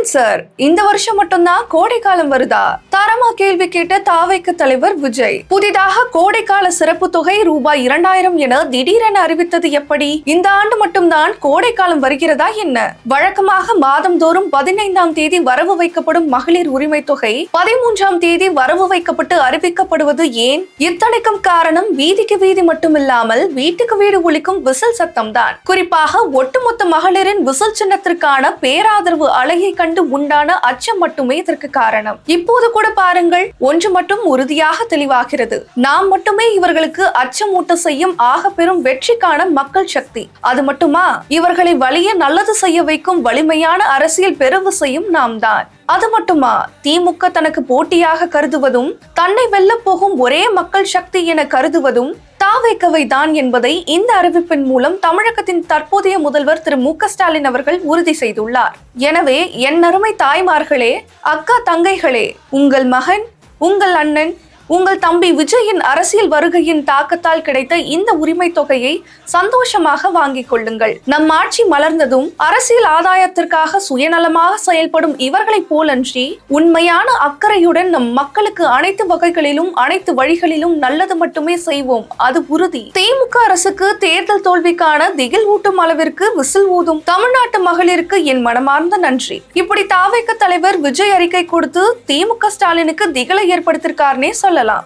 Stalin sir? இந்த வருஷம் மட்டும்தான் கோடைக்காலம் வருதா? தரமா கேள்வி கேட்ட தாவைக்கு தலைவர் விஜய். புதிதாக கோடைக்கால சிறப்பு தொகை ரூபாய் இரண்டாயிரம் என திடீரென அறிவித்தது எப்படி? இந்த ஆண்டு மட்டும்தான் கோடைக்காலம் வருகிறதா என்ன? வழக்கமாக மாதந்தோறும் பதினைந்தாம் தேதி வரவு வைக்கப்படும் மகளிர் உரிமை தொகை பதிமூன்றாம் தேதி வரவு வைக்கப்பட்டு அறிவிக்கப்படுவது ஏன்? இத்தனைக்கும் காரணம் வீதிக்கு வீதி மட்டுமில்லாமல் வீட்டுக்கு வீடு ஒழிக்கும் விசில் சத்தம் தான் குறிப்பாக ஒட்டுமொத்த மகளிரின் விசில் சின்னத்திற்கான பேராதரவு அழகை கண்டு உண்டான அச்சம் மட்டுமே இதற்கு காரணம். இப்போது கூட பாருங்கள் ஒன்று மட்டும் உறுதியாக தெளிவாகிறது. நாம் மட்டுமே இவர்களுக்கு அச்சமூட்ட செய்யும் ஆக பெரும் வெற்றிக்கான மக்கள் சக்தி. அது மட்டுமா? இவர்களை வலிய நல்லது செய்ய வைக்கும் வலிமையான அரசியல் பெருவு செய்யும் நாம் தான் அது மட்டுமா? திமுக தனக்கு போட்டியாக கருதுவதும் தன்னை வெல்ல போகும் ஒரே மக்கள் சக்தி என கருதுவதும் தாவேக்கவை தான் என்பதை இந்த அறிவிப்பின் மூலம் தமிழகத்தின் தற்போதைய முதல்வர் திரு மு ஸ்டாலின் அவர்கள் உறுதி செய்துள்ளார். எனவே என் அருமை தாய்மார்களே அக்கா தங்கைகளே உங்கள் மகன் உங்கள் அண்ணன் உங்கள் தம்பி விஜயின் அரசியல் வருகையின் தாக்கத்தால் கிடைத்த இந்த உரிமை தொகையை சந்தோஷமாக வாங்கிக் கொள்ளுங்கள். நம் ஆட்சி மலர்ந்ததும் அரசியல் ஆதாயத்திற்காக சுயநலமாக செயல்படும் இவர்களைப் போலன்றி உண்மையான அக்கறையுடன் நம் மக்களுக்கு அனைத்து வகைகளிலும் அனைத்து வழிகளிலும் நல்லது மட்டுமே செய்வோம். அது உறுதி. திமுக அரசுக்கு தேர்தல் தோல்விக்கான திகில் ஊட்டும் அளவிற்கு விசில் ஊதும் தமிழ்நாட்டு மகளிருக்கு என் மனமார்ந்த நன்றி. இப்படி தாவைக்க தலைவர் விஜய் அறிக்கை கொடுத்து திமுக ஸ்டாலினுக்கு திகிலை ஏற்படுத்திருக்காருனே சொல்லலாம்